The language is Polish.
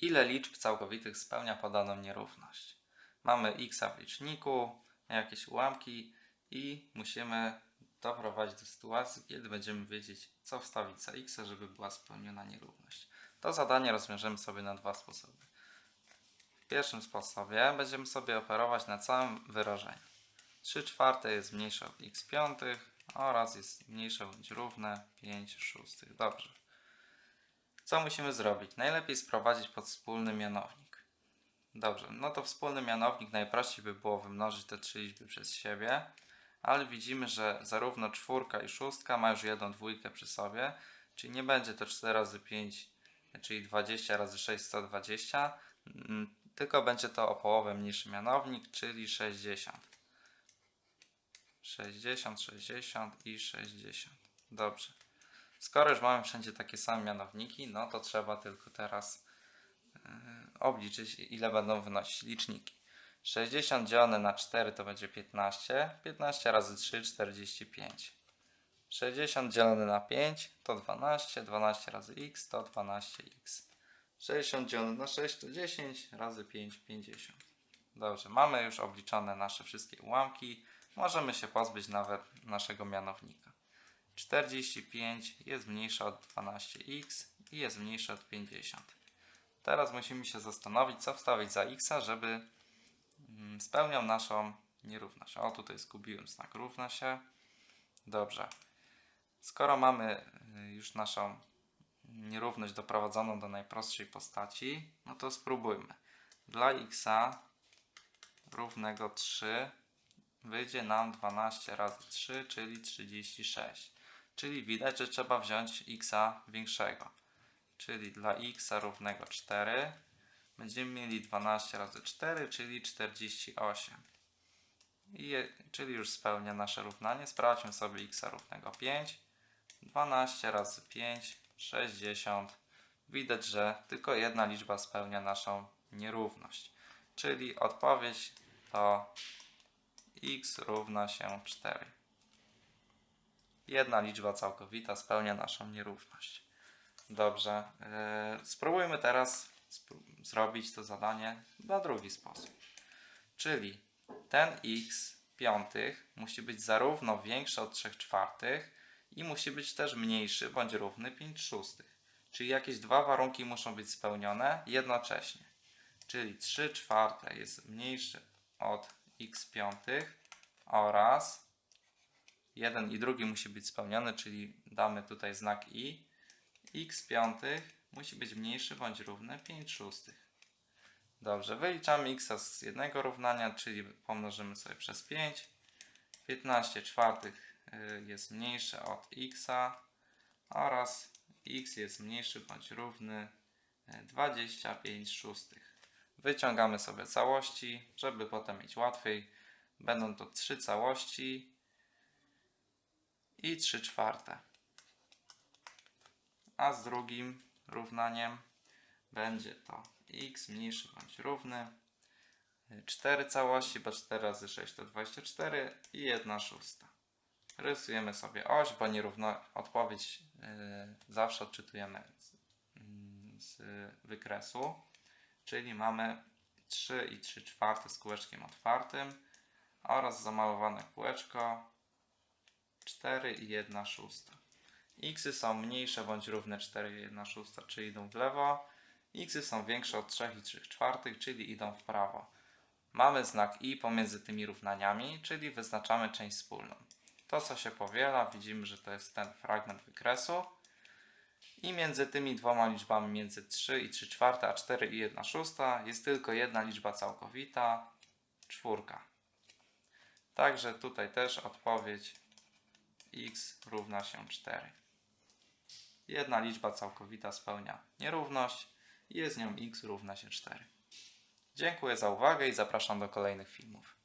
Ile liczb całkowitych spełnia podaną nierówność? Mamy x w liczniku, jakieś ułamki i musimy doprowadzić do sytuacji, kiedy będziemy wiedzieć, co wstawić za x, żeby była spełniona nierówność. To zadanie rozwiążemy sobie na dwa sposoby. W pierwszym sposobie będziemy sobie operować na całym wyrażeniu. 3 czwarte jest mniejsze od x piątych oraz jest mniejsze bądź równe 5 szóstych. Dobrze. Co musimy zrobić? Najlepiej sprowadzić pod wspólny mianownik. Dobrze, no to wspólny mianownik najprościej by było wymnożyć te trzy liczby przez siebie, ale widzimy, że zarówno czwórka i szóstka ma już jedną dwójkę przy sobie, czyli nie będzie to 4 razy 5, czyli 20 razy 6, 120, mm, tylko będzie to o połowę mniejszy mianownik, czyli 60. 60, 60 i 60. Dobrze. Skoro już mamy wszędzie takie same mianowniki, no to trzeba tylko teraz yy, obliczyć, ile będą wynosić liczniki. 60 dzielone na 4 to będzie 15. 15 razy 3 45. 60 dzielone na 5 to 12. 12 razy x to 12x. 60 dzielone na 6 to 10 razy 5 50. Dobrze, mamy już obliczone nasze wszystkie ułamki. Możemy się pozbyć nawet naszego mianownika. 45 jest mniejsze od 12x i jest mniejsze od 50. Teraz musimy się zastanowić, co wstawić za x, żeby mm, spełniał naszą nierówność. O, tutaj zgubiłem znak równa się. Dobrze. Skoro mamy y, już naszą nierówność doprowadzoną do najprostszej postaci, no to spróbujmy. Dla x równego 3 wyjdzie nam 12 razy 3, czyli 36. Czyli widać, że trzeba wziąć x większego. Czyli dla x równego 4 będziemy mieli 12 razy 4, czyli 48. I czyli już spełnia nasze równanie. Sprawdźmy sobie x równego 5. 12 razy 5, 60. Widać, że tylko jedna liczba spełnia naszą nierówność. Czyli odpowiedź to x równa się 4. Jedna liczba całkowita spełnia naszą nierówność. Dobrze. Yy, spróbujmy teraz zrobić to zadanie na drugi sposób. Czyli ten x piątych musi być zarówno większy od 3 czwartych i musi być też mniejszy bądź równy 5 szóstych. Czyli jakieś dwa warunki muszą być spełnione jednocześnie. Czyli 3 czwarte jest mniejszy od x piątych oraz jeden i drugi musi być spełniony, czyli damy tutaj znak i. x piątych musi być mniejszy bądź równy 5 szóstych. Dobrze, wyliczamy x z jednego równania, czyli pomnożymy sobie przez 5. 15 czwartych y, jest mniejsze od x oraz x jest mniejszy bądź równy y, 25 szóstych. Wyciągamy sobie całości, żeby potem mieć łatwiej. Będą to trzy całości i 3 czwarte. A z drugim równaniem będzie to x mniejszy bądź równy 4 całości, bo 4 razy 6 to 24 i 1 szósta. Rysujemy sobie oś, bo nierówno odpowiedź yy, zawsze odczytujemy z, mm, z wykresu. Czyli mamy 3 i 3 czwarte z kółeczkiem otwartym oraz zamalowane kółeczko 4 i 1 szósta. Xy są mniejsze bądź równe 4 i 1 szósta, czyli idą w lewo. Xy są większe od 3 i 3 czwartych, czyli idą w prawo. Mamy znak i pomiędzy tymi równaniami, czyli wyznaczamy część wspólną. To co się powiela, widzimy, że to jest ten fragment wykresu. I między tymi dwoma liczbami, między 3 i 3 czwarte, a 4 i 1 szósta, jest tylko jedna liczba całkowita, czwórka. Także tutaj też odpowiedź x równa się 4. Jedna liczba całkowita spełnia nierówność i jest nią x równa się 4. Dziękuję za uwagę i zapraszam do kolejnych filmów.